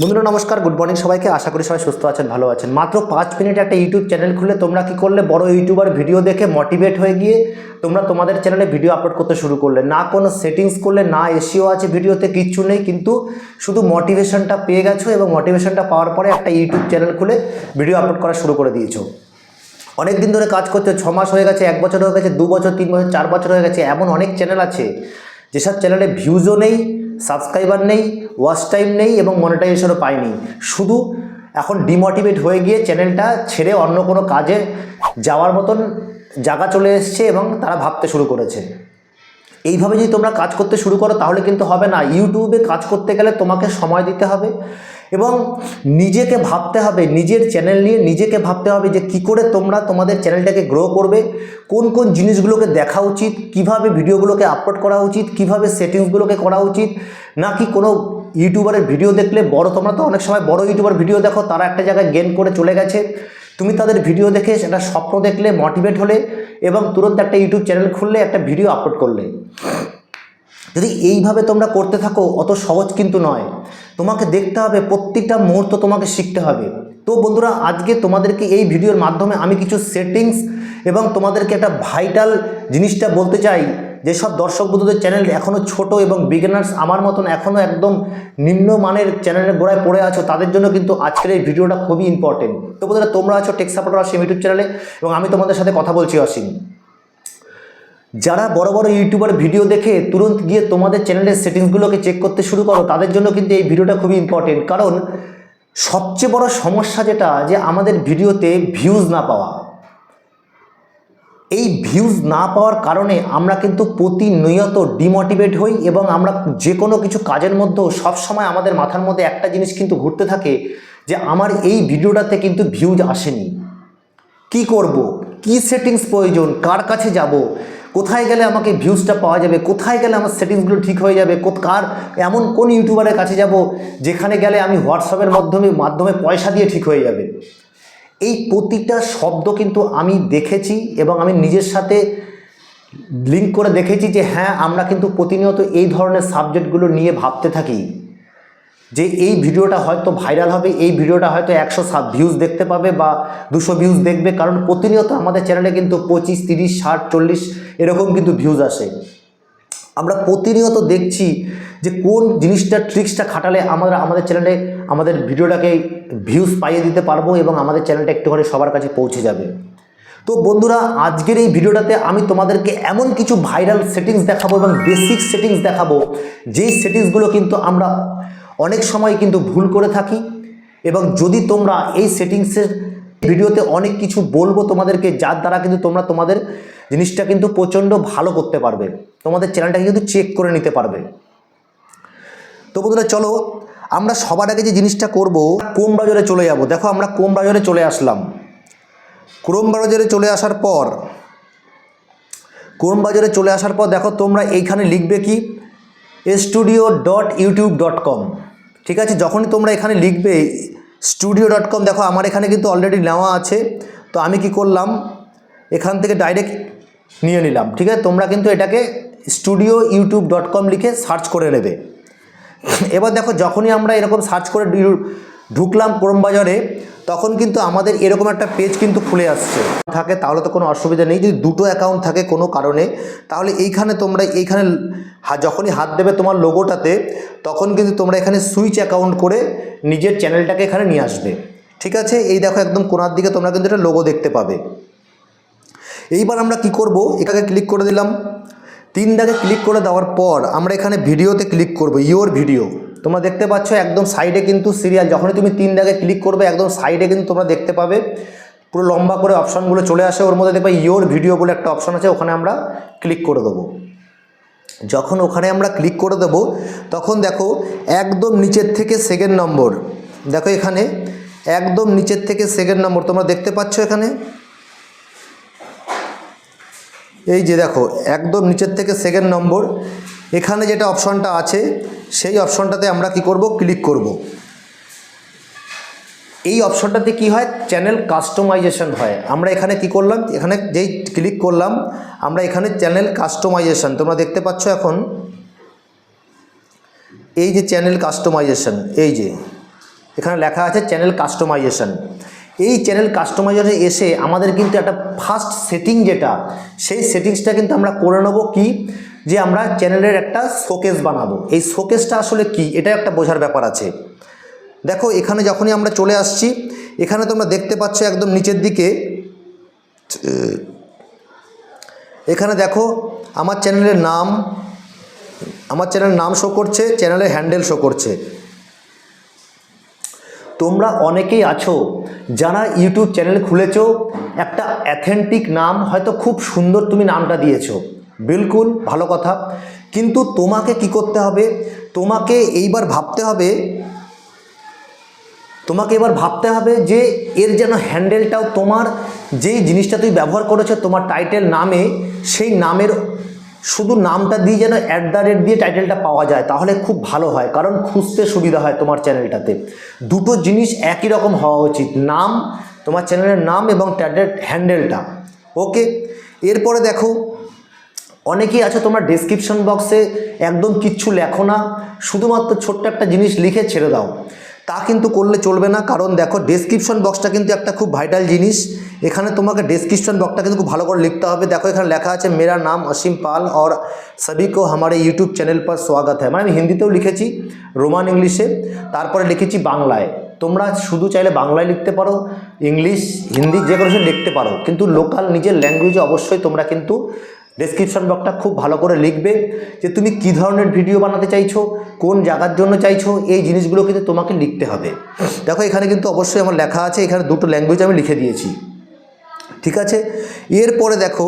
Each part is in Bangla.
বন্ধুরা, নমস্কার, গুড মর্নিং সবাইকে। আশা করি সবাই সুস্থ আছেন, ভালো আছেন। মাত্র পাঁচ মিনিট একটা ইউটিউব চ্যানেল খুলে তোমরা কি করলে? বড় ইউটিউবার ভিডিও দেখে মোটিভেট হয়ে গিয়ে তোমরা তোমাদের চ্যানেলে ভিডিও আপলোড করতে শুরু করলে। না কোনো সেটিংস করলে, না এসিও আছে ভিডিওতে কিচ্ছু নেই, কিন্তু শুধু মোটিভেশনটা পেয়ে গেছো এবং মোটিভেশনটা পাওয়ার পরে একটা ইউটিউব চ্যানেল খুলে ভিডিও আপলোড করা শুরু করে দিয়েছ। অনেক দিন ধরে কাজ করছে, ছ মাস হয়ে গেছে, এক বছর হয়ে গেছে, দু বছর, তিন বছর, চার বছর হয়ে গেছে, এমন অনেক চ্যানেল আছে যেসব চ্যানেলে ভিউজও নেই সাবস্ক্রাইবার নেই ওয়াচ টাইম নেই এবং মনিটাইজেশনও পাইনি শুধু এখন ডিমোটিভেট হয়ে গিয়ে চ্যানেলটা ছেড়ে অন্য কোনো কাজে যাওয়ার মতন জায়গা চলে এসছে এবং তারা ভাবতে শুরু করেছে। এইভাবে যদি তোমরা কাজ করতে শুরু করো তাহলে কিন্তু হবে না। ইউটিউবে কাজ করতে গেলে তোমাকে সময় দিতে হবে। এবং নিজেকে ভাবতে হবে, নিজের চ্যানেল নিয়ে নিজেকে ভাবতে হবে যে কি করে তোমরা তোমাদের চ্যানেলটাকে গ্রো করবে, কোন কোন জিনিসগুলোকে দেখা উচিত, কীভাবে ভিডিওগুলোকে আপলোড করা উচিত, কীভাবে সেটিংসগুলোকে করা উচিত, নাকি কোনো ইউটিউবারের ভিডিও দেখলে বড়, তোমরা তো অনেক সময় বড় ইউটিউবার ভিডিও দেখো, তারা একটা জায়গায় গেন করে চলে গেছে, তুমি তাদের ভিডিও দেখে সেটা স্বপ্ন দেখলে মোটিভেট হলে এবং তুরন্ত একটা ইউটিউব চ্যানেল খুললে, একটা ভিডিও আপলোড করলে। যদি এইভাবে তোমরা করতে থাকো, অত সহজ কিন্তু নয়। তোমাকে দেখতে হবে, প্রত্যেকটা মুহূর্ত তোমাকে শিখতে হবে। তো বন্ধুরা, আজকে তোমাদেরকে এই ভিডিওর মাধ্যমে আমি কিছু সেটিংস এবং তোমাদেরকে একটা ভাইটাল জিনিসটা বলতে চাই। যেসব দর্শক বন্ধুদের চ্যানেল এখনও ছোট এবং বিগিনার্স আমার মতন এখনও একদম নিম্নমানের চ্যানেলের গোড়ায় পড়ে আছো, তাদের জন্য কিন্তু আজকের এই ভিডিওটা খুবই ইম্পর্টেন্ট তো বন্ধুরা, তোমরা আছো টেক সাপোর্টার অসীম ইউটিউব চ্যানেলে এবং আমি তোমাদের সাথে কথা বলছি অসীম। যারা বড় বড় ইউটিউবার ভিডিও দেখে তুরন্ত গিয়ে তোমাদের চ্যানেলের সেটিংসগুলোকে চেক করতে শুরু করো, তাদের জন্য কিন্তু এই ভিডিওটা খুবই ইম্পর্টেন্ট কারণ সবচেয়ে বড় সমস্যা যেটা, যে আমাদের ভিডিওতে ভিউজ না পাওয়া। এই ভিউজ না পাওয়ার কারণে আমরা কিন্তু প্রতিনিয়ত ডিমোটিভেট হই এবং আমরা যে কোনো কিছু কাজের মধ্যেও সবসময় আমাদের মাথার মধ্যে একটা জিনিস কিন্তু ঘুরতে থাকে, যে আমার এই ভিডিওটাতে কিন্তু ভিউজ আসেনি। কি করব? কি সেটিংস প্রয়োজন? কার কাছে যাব? কোথায় গেলে আমাকে ভিউজটা পাওয়া যাবে? কোথায় গেলে আমার সেটিংসগুলো ঠিক হয়ে যাবে? কার, এমন কোন ইউটিউবারের কাছে যাব যেখানে গেলে আমি হোয়াটসঅ্যাপের মাধ্যমে মাধ্যমে পয়সা দিয়ে ঠিক হয়ে যাবে? এই প্রতিটা শব্দ কিন্তু আমি দেখেছি এবং আমি নিজের সাথে লিঙ্ক করে দেখেছি যে হ্যাঁ আমরা কিন্তু প্রতিনিয়ত এই ধরনের সাবজেক্টগুলো নিয়ে ভাবতে থাকি। যে এই ভিডিওটা হয়তো ভাইরাল হবে, এই ভিডিওটা হয়তো একশো সাত ভিউজ দেখতে পাবে বা দুশো ভিউজ দেখবে, কারণ প্রতিনিয়ত আমাদের চ্যানেলে কিন্তু পঁচিশ, তিরিশ, ষাট, চল্লিশ এরকম কিন্তু ভিউজ আসে। আমরা প্রতিনিয়ত দেখছি যে কোন জিনিসটা ট্রিক্সটা খাটালে আমরা আমাদের চ্যানেলে আমাদের ভিডিওটাকে ভিউজ পাইয়ে দিতে পারব এবং আমাদের চ্যানেলটা একটুখানি সবার কাছে পৌঁছে যাবে। তো বন্ধুরা, আজকের এই ভিডিওটাতে আমি তোমাদেরকে এমন কিছু ভাইরাল সেটিংস দেখাবো এবং বেসিক সেটিংস দেখাবো। যেই সেটিংসগুলো কিন্তু আমরা অনেক সময় কিন্তু ভুল করে থাকি এবং যদি তোমরা এই সেটিংসের ভিডিওতে অনেক কিছু বলব তোমাদেরকে, যার দ্বারা কিন্তু তোমরা তোমাদের জিনিসটা কিন্তু প্রচণ্ড ভালো করতে পারবে। তোমাদের চ্যানেলটাকে কিন্তু চেক করে নিতে পারবে। তো বন্ধুরা, চলো আমরা সবার আগে যে জিনিসটা করব কোম ব্রাউজারে চলে যাব। দেখো, আমরা কোম ব্রাউজারে চলে আসলাম। ক্রোম ব্রাউজারে চলে আসার পর ক্রোম ব্রাউজারে চলে আসার পর দেখো, তোমরা এইখানে লিখবে কি studio dot YouTube dot com ঠিক আছে? যখনই তোমরা এখানে লিখবে স্টুডিও ডট কম দেখো আমার এখানে কিন্তু অলরেডি নেওয়া আছে। তো আমি কি করলাম? এখান থেকে ডাইরেক্ট নিয়ে নিলাম, ঠিক আছে? তোমরা কিন্তু এটাকে স্টুডিও ইউটিউব ডট কম লিখে সার্চ করে নেবে। এবার দেখো, যখনই আমরা এরকম সার্চ করে ঢুকলাম ক্রোম বাজারে তখন কিন্তু আমাদের এরকম একটা পেজ কিন্তু খুলে আসছে। থাকে, তাহলে তো কোনো অসুবিধা নেই। যদি দুটো অ্যাকাউন্ট থাকে কোনো কারণে, তাহলে এইখানে তোমরা, এইখানে যখনই হাত দেবে তোমার লোগোটাতে তখন কিন্তু তোমরা এখানে সুইচ অ্যাকাউন্ট করে নিজের চ্যানেলটাকে এখানে নিয়ে আসবে। ঠিক আছে? এই দেখো একদম কোনার দিকে তোমরা কিন্তু এটা লোগো দেখতে পাবে। এইবার আমরা কি করব? এটাকে ক্লিক করে দিলাম। তিন দাগে ক্লিক করে দেওয়ার পর আমরা এখানে ভিডিওতে ক্লিক করব ইওর ভিডিও তোমরা দেখতে পাচ্ছ একদম সাইডে কিন্তু সিরিয়াল যখনই তুমি তিন দাগে ক্লিক করবে, একদম সাইডে কিন্তু তোমরা দেখতে পাবে। পুরো লম্বা করে অপশানগুলো চলে আসে। ওর মধ্যে দেখবে ইওর ভিডিও বলে একটা অপশান আছে, ওখানে আমরা ক্লিক করে দেবো। যখন ওখানে আমরা ক্লিক করে দেবো, তখন দেখো একদম নিচের থেকে সেকেন্ড নম্বর দেখো এখানে একদম নিচের থেকে সেকেন্ড নম্বর তোমরা দেখতে পাচ্ছ এখানে? এই যে দেখো, একদম নিচের থেকে সেকেন্ড নম্বর এখানে যেটা অপশনটা আছে, সেই অপশনটাতে আমরা কি করব? ক্লিক করব। এই অপশনটাতে কি হয়? চ্যানেল কাস্টমাইজেশন হয়। আমরা এখানে কি করলাম? এখানে যেই ক্লিক করলাম, আমরা এখানে চ্যানেল কাস্টমাইজেশন। তোমরা দেখতে পাচ্ছ এখন, এই যে চ্যানেল কাস্টমাইজেশন, এই যে, এখানে লেখা আছে চ্যানেল কাস্টমাইজেশন। এই চ্যানেল কাস্টমাইজারে এসে আমাদের কিন্তু একটা ফার্স্ট সেটিং যেটা, সেই সেটিংসটা কিন্তু আমরা করে নেব কি? যে আমরা চ্যানেলের একটা শোকেস বানাবো। এই শোকেসটা আসলে কি? এটা একটা বোঝার ব্যাপার আছে। দেখো, এখানে যখনই আমরা চলে আসছি, এখানে তোমরা দেখতে পাচ্ছ একদম নিচের দিকে এখানে দেখো, আমার চ্যানেলের নাম, আমার চ্যানেলের নাম শো করছে চ্যানেলের হ্যান্ডেল শো করছে। তোমরা অনেকেই আছো যারা ইউটিউব চ্যানেল খুলেছ, একটা অ্যাথেন্টিক নাম হয়তো খুব সুন্দর তুমি নামটা দিয়েছ। বিলকুল ভালো কথা। কিন্তু তোমাকে কি করতে হবে? তোমাকে এইবার ভাবতে হবে, তোমাকে এবার ভাবতে হবে যে এর যেন হ্যান্ডেলটাও তোমার, যেই জিনিসটা তুমি ব্যবহার করেছ, তোমার টাইটেল নামে, সেই নামের শুধু নামটা দিয়ে যেন অ্যাট দ্য রেট দিয়ে টাইটেলটা পাওয়া যায়, তাহলে খুব ভালো হয়, কারণ খুঁজতে সুবিধা হয় তোমার চ্যানেলটাতে দুটো জিনিস একই রকম হওয়া উচিত, নাম, তোমার চ্যানেলের নাম এবং টাইটেল হ্যান্ডেলটা ওকে এরপরে দেখো, অনেকেই আছে তোমার ডেসক্রিপশন বক্সে একদম কিচ্ছু লেখো না, শুধুমাত্র ছোট্ট একটা জিনিস লিখে ছেড়ে দাও। তা কিন্তু করলে চলবে না কারণ দেখো ডেসক্রিপশন বক্সটা কিন্তু একটা খুব ভাইটাল জিনিস এখানে তোমাকে ডেসক্রিপশন বক্সটা কিন্তু খুব ভালো করে লিখতে হবে দেখো এখানে লেখা আছে মেরা নাম অসীম পাল और सभी को हमारे यूट्यूब চ্যানেল पर स्वागत है মানে আমি হিন্দিতেও লিখেছি রোমান ইংলিশে তারপরে লিখেছি বাংলায় তোমরা শুধু চাইলে বাংলায় লিখতে পারো ইংলিশ হিন্দি যে কোনো কিছু লিখতে পারো কিন্তু লোকাল নিজের ল্যাঙ্গুয়েজে অবশ্যই তোমরা কিন্তু ডেসক্রিপশন বক্সটা খুব ভালো করে লিখবে যে তুমি কি ধরনের ভিডিও বানাতে চাইছো, কোন জায়গার জন্য চাইছো, এই জিনিসগুলো কিন্তু তোমাকে লিখতে হবে। দেখো, এখানে কিন্তু অবশ্যই আমার লেখা আছে, এখানে দুটো ল্যাঙ্গুয়েজ আমি লিখে দিয়েছি। ঠিক আছে? এরপরে দেখো,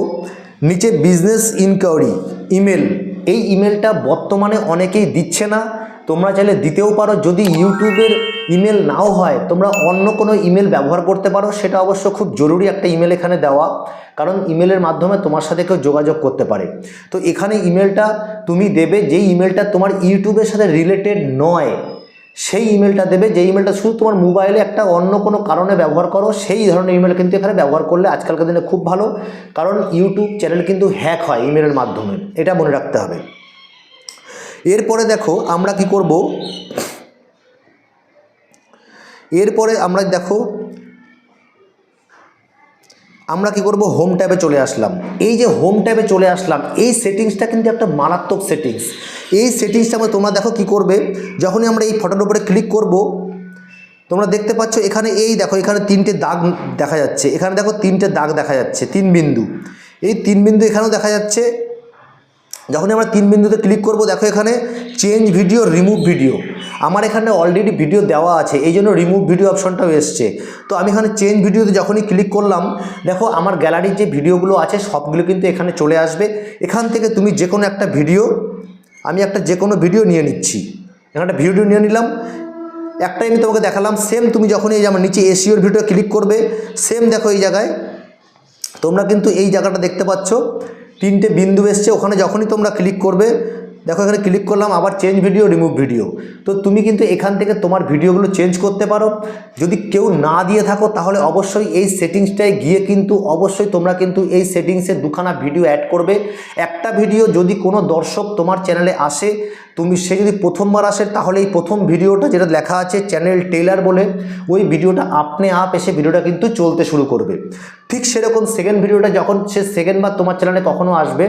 নিচে বিজনেস ইনকোয়ারি ইমেল এই ইমেলটা বর্তমানে অনেকেই দিচ্ছে না তোমরা চাইলে দিতেও পারো, যদি ইউটিউবের ইমেল নাও হয়, তোমরা অন্য কোনো ইমেল ব্যবহার করতে পারো, সেটা অবশ্য খুব জরুরি একটা ইমেল এখানে দেওয়া, কারণ ইমেলের মাধ্যমে তোমার সাথে কেউ যোগাযোগ করতে পারে। তো এখানে ইমেলটা তুমি দেবে, যেই ইমেলটা তোমার ইউটিউবের সাথে রিলেটেড নয়, সেই ইমেলটা দেবে যে ইমেলটা শুধু তোমার মোবাইলে একটা অন্য কোনো কারণে ব্যবহার করো, সেই ধরনের ইমেল কিন্তু এখানে ব্যবহার করলে আজকালকার দিনে খুব ভালো, কারণ ইউটিউব চ্যানেল কিন্তু হ্যাক হয় ইমেলের মাধ্যমে, এটা মনে রাখতে হবে। এরপরে দেখো আমরা কি করব? এরপরে আমরা দেখো, আমরা কি করব? হোম ট্যাবে চলে আসলাম। এই যে হোম ট্যাবে চলে আসলাম, এই সেটিংসটা কিন্তু একটা মারাত্মক সেটিংস এই সেটিংসটা আমরা তোমরা দেখো কি করবে? যখনই আমরা এই ফটোর উপরে ক্লিক করব, তোমরা দেখতে পাচ্ছ এখানে এই দেখো, এখানে তিনটে দাগ দেখা যাচ্ছে। এখানে দেখো তিনটে দাগ দেখা যাচ্ছে, তিন বিন্দু। এই তিন বিন্দু এখানেও দেখা যাচ্ছে যখনই আমরা তিন বিন্দুতে ক্লিক করব, দেখো এখানে চেঞ্জ ভিডিও রিমুভ ভিডিও আমার এখানে অলরেডি ভিডিও দেওয়া আছে, এই জন্য রিমুভ ভিডিও অপশনটাও এসছে। তো আমি এখানে চেঞ্জ ভিডিওতে যখনই ক্লিক করলাম, দেখো আমার গ্যালারির যে ভিডিওগুলো আছে, সবগুলো কিন্তু এখানে চলে আসবে। এখান থেকে তুমি যে কোনো একটা ভিডিও আমি একটা যে কোনো ভিডিও নিয়ে নিচ্ছি। এখানে একটা ভিডিও নিয়ে নিলাম, একটাই আমি তোমাকে দেখালাম সেম তুমি যখনই এই আমার নিচে এসিওর ভিডিও ক্লিক করবে সেম দেখো এই জায়গায়। তোমরা কিন্তু এই জায়গাটা দেখতে পাচ্ছ। তিনটে বিন্দু এসছে, ওখানে যখনই তোমরা ক্লিক করবে, দেখো এখানে ক্লিক করলাম, আবার চেঞ্জ ভিডিও রিমুভ ভিডিও তো তুমি কিন্তু এখান থেকে তোমার ভিডিওগুলো চেঞ্জ করতে পারো। যদি কেউ না দিয়ে থাকো, তাহলে অবশ্যই এই সেটিংসটায় গিয়ে কিন্তু অবশ্যই তোমরা কিন্তু এই সেটিংসে দুখানা ভিডিও অ্যাড করবে। একটা ভিডিও যদি কোনো দর্শক তোমার চ্যানেলে আসে তুমি সে যদি প্রথমবার আসে, তাহলে এই প্রথম ভিডিওটা যেটা লেখা আছে চ্যানেল টেলার বলে, ওই ভিডিওটা আপনি আপ এসে ভিডিওটা কিন্তু চলতে শুরু করবে। ঠিক সেরকম সেকেন্ড ভিডিওটা যখন সে সেকেন্ডবার তোমার চ্যানেলে কখনো আসবে,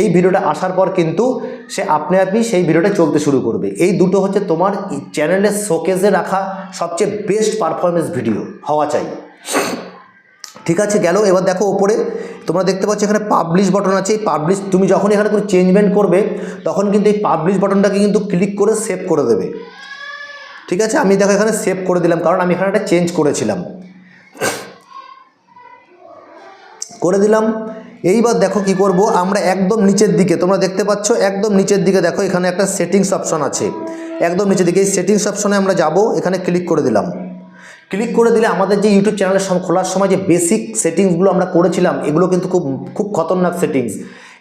এই ভিডিওটা আসার পর কিন্তু সে আপনি আপনি সেই ভিডিওটা চলতে শুরু করবে। এই দুটো হচ্ছে তোমার চ্যানেলের শোকেজে রাখা সবচেয়ে বেস্ট পারফরমেন্স ভিডিও হওয়া চাই। ঠিক আছে, গেল। এবার দেখো ওপরে, তোমরা দেখতে পাচ্ছ এখানে পাবলিশ বটন আছে। এই পাবলিশ তুমি যখন এখানে কোনো চেঞ্জমেন্ট করবে, তখন কিন্তু এই পাবলিশ বটনটাকে কিন্তু ক্লিক করে সেভ করে দেবে। ঠিক আছে? আমি দেখো এখানে সেভ করে দিলাম, কারণ আমি এখানে একটা চেঞ্জ করেছিলাম। করে দিলাম। এইবার দেখো কি করব, আমরা একদম নিচের দিকে, তোমরা দেখতে পাচ্ছ, একদম নিচের দিকে দেখো এখানে একটা সেটিংস অপশন আছে। একদম নিচের দিকে, এই সেটিংস অপশনে আমরা যাব, এখানে ক্লিক করে দিলাম। ক্লিক করে দিলে আমাদের যে ইউটিউব চ্যানেলের খোলার সময় যে বেসিক সেটিংসগুলো আমরা করেছিলাম, এগুলো কিন্তু খুব খুব খতরনাক সেটিংস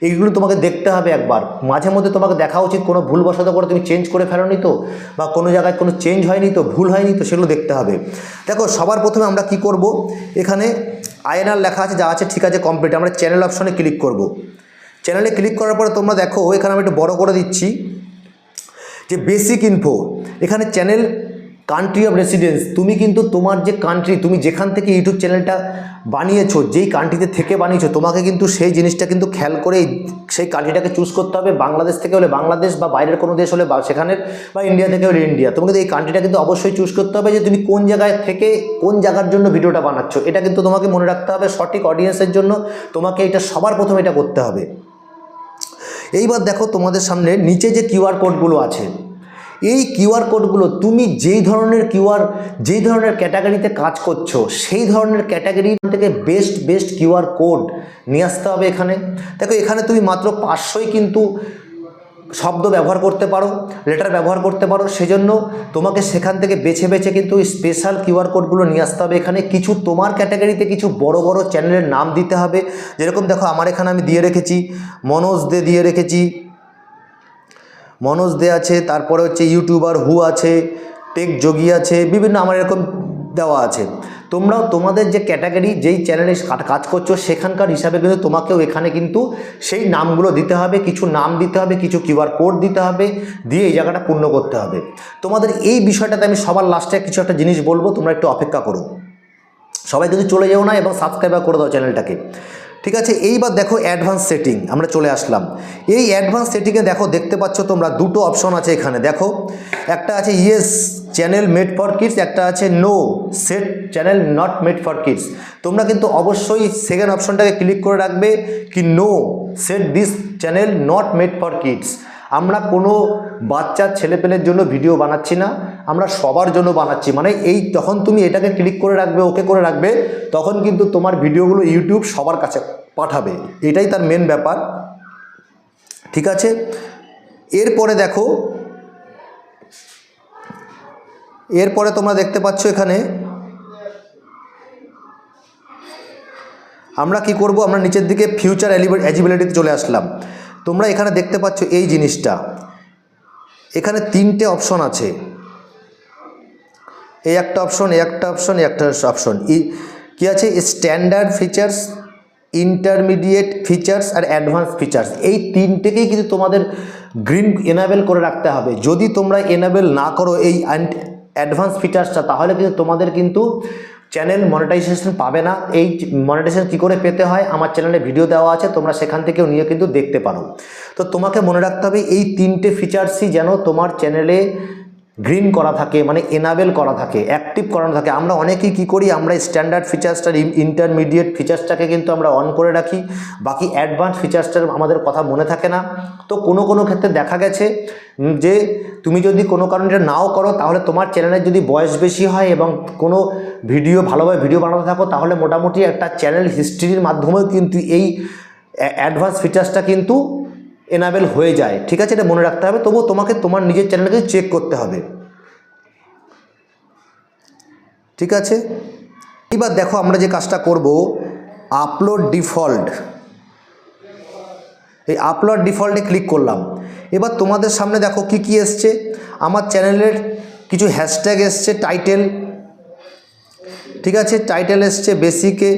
এইগুলো তোমাকে দেখতে হবে একবার। মাঝে মধ্যে তোমাকে দেখা উচিত কোনো ভুলবশত করে তুমি চেঞ্জ করে ফেলোনি তো, বা কোনো জায়গায় কোনো চেঞ্জ হয়নি তো, ভুল হয়নি তো, সেগুলো দেখতে হবে। দেখো, সবার প্রথমে আমরা কি করব? এখানে আয়নার লেখা আছে, যা আছে, ঠিক আছে কমপ্লিট আমরা চ্যানেল অপশনে ক্লিক করব। চ্যানেলে ক্লিক করার পরে তোমরা দেখো, এখানে আমি একটু বড় করে দিচ্ছি। যে বেসিক ইনফো এখানে চ্যানেল কান্ট্রি অফ রেসিডেন্স তুমি কিন্তু তোমার যে কান্ট্রি তুমি যেখান থেকে ইউটিউব চ্যানেলটা বানিয়েছো, যেই কান্ট্রিতে থেকে বানিয়েছো, তোমাকে কিন্তু সেই জিনিসটা কিন্তু খেয়াল করে সেই কান্ট্রিটাকে চুজ করতে হবে। বাংলাদেশ থেকে হলে বাংলাদেশ বা বাইরের কোনো দেশ হলে বা সেখানের বা ইন্ডিয়া থেকে হলে ইন্ডিয়া তোমাকে এই কান্ট্রিটা কিন্তু অবশ্যই চুজ করতে হবে যে তুমি কোন জায়গায় থেকে কোন জায়গার জন্য ভিডিওটা বানাচ্ছ। এটা কিন্তু তোমাকে মনে রাখতে হবে সঠিক অডিয়েন্সের জন্য। তোমাকে এটা সবার প্রথমে এটা করতে হবে। এইবার দেখো তোমাদের সামনে নিচে যে কিউআর কোডগুলো আছে এই কিউআর কোডগুলো তুমি যেই ধরনের কিউআর যেই ধরনের ক্যাটাগরিতে কাজ করছ, সেই ধরনের ক্যাটাগরি থেকে বেস্ট বেস্ট কিউআর কোড নিয়ে আসতে হবে এখানে। দেখো, এখানে তুমি মাত্র পাঁচশোই কিন্তু শব্দ ব্যবহার করতে পারো লেটার ব্যবহার করতে পারো, সেজন্য তোমাকে সেখান থেকে বেছে বেছে কিন্তু স্পেশাল কিউআর কোডগুলো নিয়ে আসতে হবে এখানে। কিছু তোমার ক্যাটাগরিতে কিছু বড় বড় চ্যানেলের নাম দিতে হবে। যেরকম দেখো, আমার এখানে আমি দিয়ে রেখেছি, মনোজ দে দিয়ে রেখেছি মনোজ দে আছে, তারপরে হচ্ছে ইউটিউবার হু আছে, টেক যোগী আছে, বিভিন্ন আমার এরকম দেওয়া আছে। তোমরাও তোমাদের যে ক্যাটাগরি, যেই চ্যানেলে কাজ করছ, সেখানকার হিসাবে কিন্তু তোমাকেও এখানে কিন্তু সেই নামগুলো দিতে হবে, কিছু নাম দিতে হবে, কিছু কিউআর কোড দিতে হবে, দিয়ে এই জায়গাটা পূর্ণ করতে হবে। তোমাদের এই বিষয়টাতে আমি সবার লাস্টে কিছু একটা জিনিস বলব, তোমরা একটু অপেক্ষা করো। সবাই কিন্তু চলে যেও না এবং সাবস্ক্রাইব করে দাও চ্যানেলটাকে। ঠিক আছে? এইবার দেখো অ্যাডভান্স সেটিং আমরা চলে আসলাম। এই অ্যাডভান্স সেটিংয়ে দেখো, দেখতে পাচ্ছ তোমরা দুটো অপশন আছে এখানে। দেখো, একটা আছে yes channel made for kids একটা আছে no set channel not made for kids তোমরা কিন্তু অবশ্যই সেকেন্ড অপশনটাকে ক্লিক করে রাখবে কি no set this channel not made for kids আমরা কোনো বাচ্চার ছেলেপেলের জন্য ভিডিও বানাচ্ছি না, আমরা সবার জন্য বানাচ্ছি। মানে এই তখন তুমি এটাকে ক্লিক করে রাখবে ওকে করে রাখবে, তখন কিন্তু তোমার ভিডিওগুলো ইউটিউব সবার কাছে পাঠাবে। এটাই তার মেন ব্যাপার। ঠিক আছে? এরপরে দেখো, এরপরে তোমরা দেখতে পাচ্ছ এখানে, আমরা কি করব? আমরা নিচের দিকে ফিউচার এলিজিবিলিটিতে চলে আসলাম। তোমরা এখানে দেখতে পাচ্ছ এই জিনিসটা। এখানে তিনটে অপশন আছে। এই একটা অপশন, এই একটা অপশন, এই একটা অপশন। ই, কী আছে? স্ট্যান্ডার্ড ফিচার্স, ইন্টারমিডিয়েট ফিচার্স আর অ্যাডভান্স ফিচার্স। এই তিনটেকেই কিন্তু তোমাদের গ্রিন এনাবেল করে রাখতে হবে। যদি তোমরা এনাবেল না করো এই অ্যাডভান্স ফিচার্সটা, তাহলে কিন্তু তোমাদের কিন্তু চ্যানেল মনিটাইজেশন পাবে না। এই মনিটাইজেশন কী করে পেতে হয়? আমার চ্যানেলে ভিডিও দেওয়া আছে, তোমরা সেখান থেকেও নিয়ে কিন্তু দেখতে পারো। তো তোমাকে মনে রাখতে হবে, এই তিনটে ফিচার্সই যেন তোমার চ্যানেলে গ্রিন করা থাকে মানে এনাবেল করা থাকে অ্যাক্টিভ করানো থাকে। আমরা অনেকেই কী করি, আমরা স্ট্যান্ডার্ড ফিচার্সটার ইন্টারমিডিয়েট ফিচার্সটাকে কিন্তু আমরা অন করে রাখি। বাকি অ্যাডভান্স ফিচার্সটার আমাদের কথা মনে থাকে না। তো কোনো কোনো ক্ষেত্রে দেখা গেছে যে, তুমি যদি কোনো কারণে এটা নাও করো, তাহলে তোমার চ্যানেলের যদি বয়স বেশি হয় এবং কোনো ভিডিও ভালোভাবে ভিডিও বানাতে থাকো, তাহলে মোটামুটি একটা চ্যানেল হিস্ট্রির মাধ্যমেও কিন্তু এই অ্যাডভান্স ফিচার্সটা কিন্তু এনাবেল হয়ে যায়। ঠিক আছে? এটা মনে রাখতে হবে। তবুও তোমাকে তোমার নিজের চ্যানেলকে চেক করতে হবে। ঠিক আছে? এবার দেখো আমরা যে কাজটা করব আপলোড ডিফল্ট এই আপলোড ডিফল্টে ক্লিক করলাম। এবার তোমাদের সামনে দেখো কি কি এসছে? আমার চ্যানেলের কিছু হ্যাশট্যাগ এসছে টাইটেল ঠিক আছে? টাইটেল এসছে বেসিকে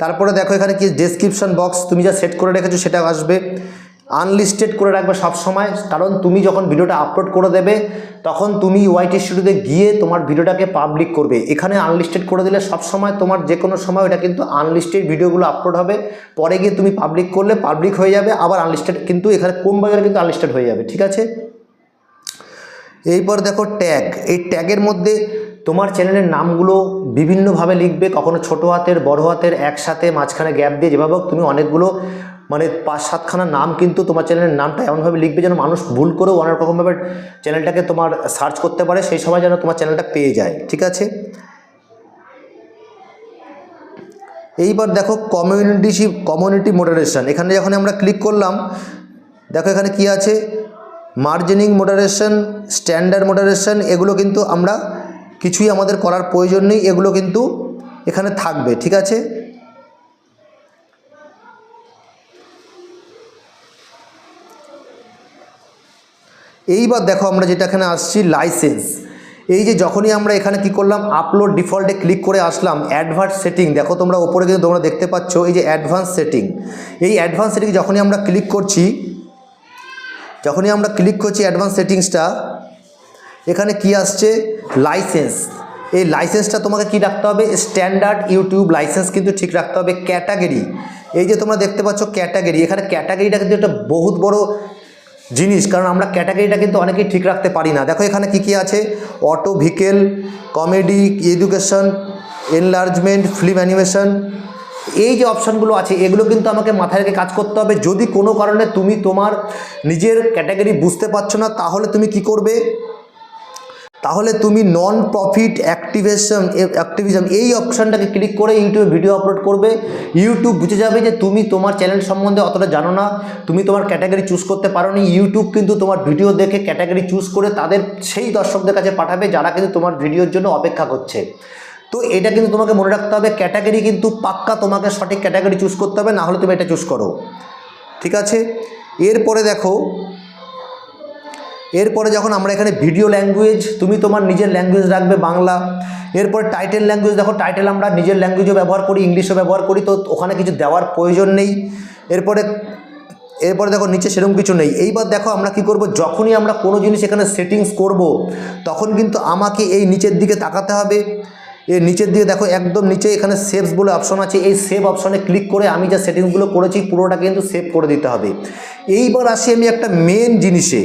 তারপরে দেখো এখানে কি ডেসক্রিপশন বক্স তুমি যা সেট করে রেখেছো সেটা আসবে। আনলিস্টেড করে রাখবে সব সময় কারণ তুমি যখন ভিডিওটা আপলোড করে দেবে, তখন তুমি ওয়াইটি স্টুডিওতে গিয়ে তোমার ভিডিওটাকে পাবলিক করবে। এখানে আনলিস্টেড করে দিলে সব সময় তোমার যে কোনো সময় ওটা কিন্তু আনলিস্টেড ভিডিওগুলো আপলোড হবে। পরে গিয়ে তুমি পাবলিক করলে পাবলিক হয়ে যাবে, আবার আনলিস্টেড কিন্তু এখানে কম বাজারে কিন্তু আনলিস্টেড হয়ে যাবে, ঠিক আছে? এইপর দেখো ট্যাগ এই ট্যাগের মধ্যে তোমার চ্যানেলের নামগুলো বিভিন্নভাবে লিখবে। কখনো ছোটো হাতের, বড় হাতের, একসাথে মাঝখানে গ্যাপ দিয়ে যেভাবে তুমি অনেকগুলো মানে পাঁচ সাতখানা নাম কিন্তু তোমার চ্যানেলের নামটা এমনভাবে লিখবে যেন মানুষ ভুল করেও অনেক রকমভাবে চ্যানেলটাকে তোমার সার্চ করতে পারে, সেই সময় যেন তোমার চ্যানেলটা পেয়ে যায়, ঠিক আছে? এইবার দেখো কমিউনিটি কমিউনিটি মোডারেশন এখানে যখন আমরা ক্লিক করলাম, দেখো এখানে কি আছে? মার্জিনিং মোডারেশন স্ট্যান্ডার্ড মোডারেশন এগুলো কিন্তু আমরা কিছুই আমাদের করার প্রয়োজন নেই, এগুলো কিন্তু এখানে থাকবে, ঠিক আছে? এইবার দেখো আমরা যেটা এখানে আসছি লাইসেন্স এই যে যখনই আমরা এখানে কি করলাম আপলোড ডিফল্টে ক্লিক করে আসলাম অ্যাডভান্স সেটিং দেখো তোমরা ওপরে কিন্তু তোমরা দেখতে পাচ্ছ এই যে অ্যাডভান্স সেটিং এই অ্যাডভান্স সেটিং যখনই আমরা ক্লিক করছি, যখনই আমরা ক্লিক করছি অ্যাডভান্স সেটিংসটা এখানে কি আসছে? লাইসেন্স এই লাইসেন্সটা তোমাকে কি রাখতে হবে? স্ট্যান্ডার্ড ইউটিউব লাইসেন্স কিন্তু ঠিক রাখতে হবে ক্যাটাগরি এই যে তোমরা দেখতে পাচ্ছ ক্যাটাগরি এখানে ক্যাটাগরিটা কিন্তু একটা বহুত বড় জিনিস, কারণ আমরা ক্যাটাগরিটা কিন্তু অনেকেই ঠিক রাখতে পারি না। দেখো এখানে কি কি আছে? Auto vehicle comedy, education, entertainment, film animation. এই যে অপশানগুলো আছে, এগুলো কিন্তু আমাকে মাথায় রেখে কাজ করতে হবে। যদি কোনো কারণে তুমি তোমার নিজের ক্যাটাগরি বুঝতে পারছ না, তাহলে তুমি কি করবে? তাহলে তুমি নন প্রফিট অ্যাক্টিভেশন অ্যাক্টিভিজম এই অপশানটাকে ক্লিক করে ইউটিউবে ভিডিও আপলোড করবে। ইউটিউব বুঝে যাবে যে তুমি তোমার চ্যানেল সম্বন্ধে অতটা জানো না, তুমি তোমার ক্যাটাগরি চুজ করতে পারো নি ইউটিউব কিন্তু তোমার ভিডিও দেখে ক্যাটাগরি চুজ করে তাদের সেই দর্শকদের কাছে পাঠাবে, যারা কিন্তু তোমার ভিডিওর জন্য অপেক্ষা করছে। তো এটা কিন্তু তোমাকে মনে রাখতে হবে ক্যাটাগরি কিন্তু পাক্কা তোমাকে সঠিক ক্যাটাগরি চুজ করতে হবে, না হলে তুমি এটা চুজ করো। ঠিক আছে? এরপরে দেখো এরপরে যখন আমরা এখানে ভিডিও ল্যাঙ্গুয়েজ তুমি তোমার নিজের ল্যাঙ্গুয়েজ রাখবে বাংলা। এরপরে টাইটেল ল্যাঙ্গুয়েজ দেখো টাইটেল আমরা নিজের ল্যাঙ্গুয়েজও ব্যবহার করি ইংলিশও ব্যবহার করি, তো ওখানে কিছু দেওয়ার প্রয়োজন নেই। এরপরে এরপরে দেখো নিচে সেরকম কিছু নেই। এইবার দেখো আমরা কি করব, যখনই আমরা কোনো জিনিস এখানে সেটিংস করব, তখন কিন্তু আমাকে এই নিচের দিকে তাকাতে হবে। এর নিচের দিকে দেখো একদম নিচে এখানে সেভস বলে অপশন আছে। এই সেভ অপশনে ক্লিক করে আমি যা সেটিংসগুলো করেছি পুরোটা কিন্তু সেভ করে দিতে হবে। এইবার আসি আমি একটা মেন জিনিসে।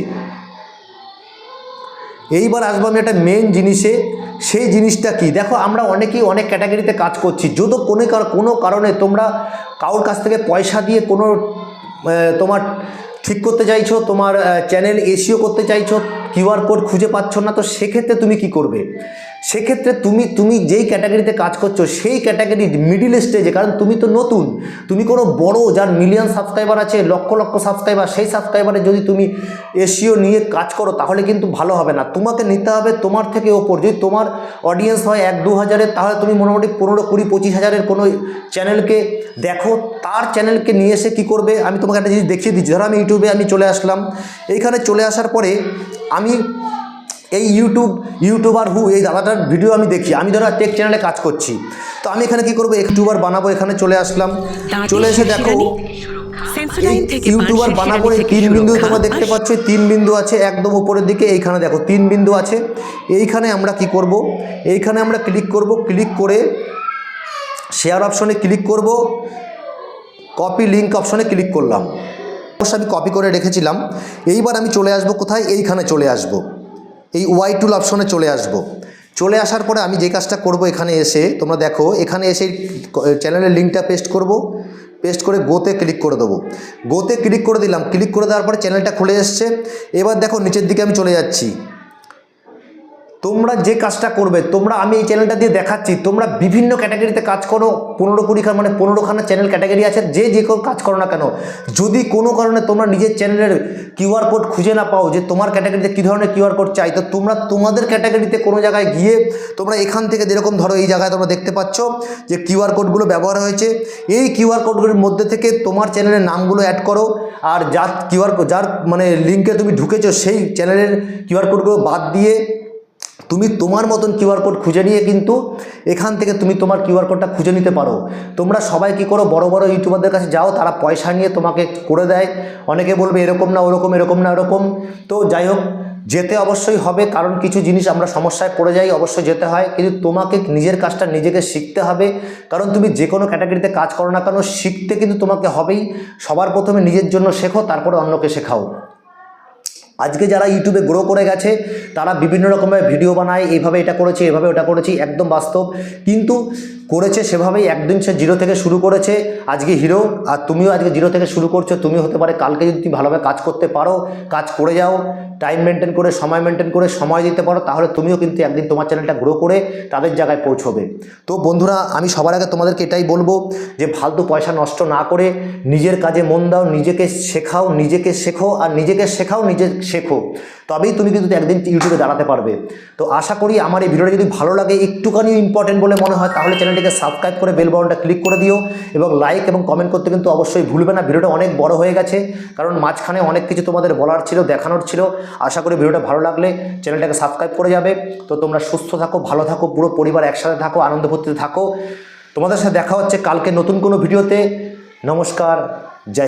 এইবার আসব আমি একটা মেন জিনিসে, সেই জিনিসটা কি? দেখো, আমরা অনেকেই অনেক ক্যাটাগরিতে কাজ করছি। যদি কোনো কার- কোনো কারণে তোমরা কারোর কাছ থেকে পয়সা দিয়ে কোনো তোমার ঠিক করতে চাইছো, তোমার চ্যানেল এসিও করতে চাইছো কিউআর কোড খুঁজে পাচ্ছ না, তো সেক্ষেত্রে তুমি কি করবে? সেক্ষেত্রে তুমি তুমি যেই ক্যাটাগরিতে কাজ করছ, সেই ক্যাটাগরি মিডিল স্টেজে কারণ তুমি তো নতুন, তুমি কোনো বড় যার মিলিয়ন সাবস্ক্রাইবার আছে, লক্ষ লক্ষ সাবস্ক্রাইবার সেই সাবস্ক্রাইবারে যদি তুমি এসিও নিয়ে কাজ করো, তাহলে কিন্তু ভালো হবে না। তোমাকে নিতে হবে তোমার থেকে ওপর। যদি তোমার অডিয়েন্স হয় এক দু হাজারের তাহলে তুমি মোটামুটি পনেরো কুড়ি পঁচিশ হাজারের কোনো চ্যানেলকে দেখো। তার চ্যানেলকে নিয়ে এসে কী করবে? আমি তোমাকে একটা জিনিস দেখিয়ে দিচ্ছি। ধরো আমি ইউটিউবে আমি চলে আসলাম। এইখানে চলে আসার পরে আমি এই ইউটিউব ইউটিউবার হু এই দাদাটার ভিডিও আমি দেখি। আমি ধরো টেক চ্যানেলে কাজ করছি। তো আমি এখানে কি করব? ইউটিউবার বানাবো এখানে চলে আসলাম। চলে এসে দেখো ইউটিউবার বানাবো এই তিন বিন্দু তোমরা দেখতে পাচ্ছ তিন বিন্দু আছে একদম উপরের দিকে এইখানে দেখো তিন বিন্দু আছে। এইখানে আমরা কি করব? এইখানে আমরা ক্লিক করব ক্লিক করে শেয়ার অপশনে ক্লিক করব। কপি লিঙ্ক অপশনে ক্লিক করলাম। অবশ্য আমি কপি করে রেখেছিলাম। এইবার আমি চলে আসব কোথায়? এইখানে চলে আসব। এই ওয়াই টুল অপশনে চলে আসব। চলে আসার পরে আমি যে কাজটা করব এখানে এসে, তোমরা দেখো, এখানে এসে চ্যানেলের লিঙ্কটা পেস্ট করব। পেস্ট করে গোতে ক্লিক করে দেবো। গোতে ক্লিক করে দিলাম। ক্লিক করে দেওয়ার পরে চ্যানেলটা খুলে এসছে। এবার দেখো, নিচের দিকে আমি চলে যাচ্ছি। তোমরা যে কাজটা করবে, তোমরা আমি এই চ্যানেলটা দিয়ে দেখাচ্ছি, তোমরা বিভিন্ন ক্যাটাগরিতে কাজ করো, পনেরো কুড়িখান মানে পনেরোখানা চ্যানেল ক্যাটাগরি আছে, যে যে কোনো কাজ করো না কেন, যদি কোনো কারণে তোমরা নিজের চ্যানেলের কিউআর কোড খুঁজে না পাও যে তোমার ক্যাটাগরিতে কী ধরনের কিউআর কোড চাই, তো তোমরা তোমাদের ক্যাটাগরিতে কোনো জায়গায় গিয়ে তোমরা এখান থেকে যেরকম ধরো এই জায়গায় তোমরা দেখতে পাচ্ছ যে কিউআর কোডগুলো ব্যবহার হয়েছে, এই কিউআর কোডগুলির মধ্যে থেকে তোমার চ্যানেলের নামগুলো অ্যাড করো, আর যার কিউআর কোড যার মানে লিঙ্কে তুমি ঢুকেছো, সেই চ্যানেলের কিউআর কোডগুলো বাদ দিয়ে তুমি তোমার মতন কিউআর কোড খুঁজে নিয়ে কিন্তু এখান থেকে তুমি তোমার কিউআর কোডটা খুঁজে নিতে পারো। তোমরা সবাই কী করো, বড় বড় ইউটিউবারদের কাছে যাও, তারা পয়সা নিয়ে তোমাকে করে দেয়। অনেকে বলবে এরকম না, ওরকম, এরকম না ওরকম তো যাই হোক, যেতে অবশ্যই হবে, কারণ কিছু জিনিস আমরা সমস্যায় পড়ে যাই, অবশ্যই যেতে হয়। কিন্তু তোমাকে নিজের কাজটা নিজেকে শিখতে হবে। কারণ তুমি যে কোনো ক্যাটাগরিতে কাজ করো না কেন, শিখতে কিন্তু তোমাকে হবেই। সবার প্রথমে নিজের জন্য শেখো, তারপরে অন্যকে শেখাও। আজকে যারা ইউটিউবে গ্রো করে গেছে, তারা বিভিন্ন রকমের ভিডিও বানায় এইভাবে এটা করেছে, এভাবে ওটা করেছি, একদম বাস্তব। কিন্তু করেছে সেভাবেই একদিন সে জিরো থেকে শুরু করেছে। আজকে হিরো, আর তুমিও আজকে জিরো থেকে শুরু করছ। তুমি হতে পারে কালকে যদি তুমি ভালোভাবে কাজ করতে পারো, কাজ করে যাও টাইম মেনটেন করে, সময় মেনটেন করে, সময় দিতে পারো, তাহলে তুমিও কিন্তু একদিন তোমার চ্যানেলটা গ্রো করে তাদের জায়গায় পৌঁছবে। তো বন্ধুরা, আমি সবার আগে তোমাদেরকে এটাই বলব যে ফালতু পয়সা নষ্ট না করে, নিজের কাজে মন দাও, নিজেকে শেখাও, নিজেকে শেখো, আর নিজেকে শেখাও নিজে শেখো। তবেই তুমি কিন্তু একদিন ইউটিউবে দাঁড়াতে পারবে। তো আশা করি আমার এই ভিডিওটা যদি ভালো লাগে একটুখানি ইম্পর্টেন্ট বলে মনে হয়, তাহলে চ্যানেলটিকে সাবস্ক্রাইব করে বেল বাটনটা ক্লিক করে দিও এবং লাইক এবং কমেন্ট করতে কিন্তু অবশ্যই ভুলবে না। ভিডিওটা অনেক বড় হয়ে গেছে, কারণ মাঝখানে অনেক কিছু তোমাদের বলার ছিল, দেখানোর ছিল। আশা করি ভিডিওটা ভালো লাগলে চ্যানেলটাকে সাবস্ক্রাইব করে যাবে। তো তোমরা সুস্থ থাকো, ভালো থাকো, পুরো পরিবার একসাথে থাকো, আনন্দ ফুর্তিতে থাকো। তোমাদের সাথে দেখা হচ্ছে কালকে নতুন কোনো ভিডিওতে। নমস্কার, জয়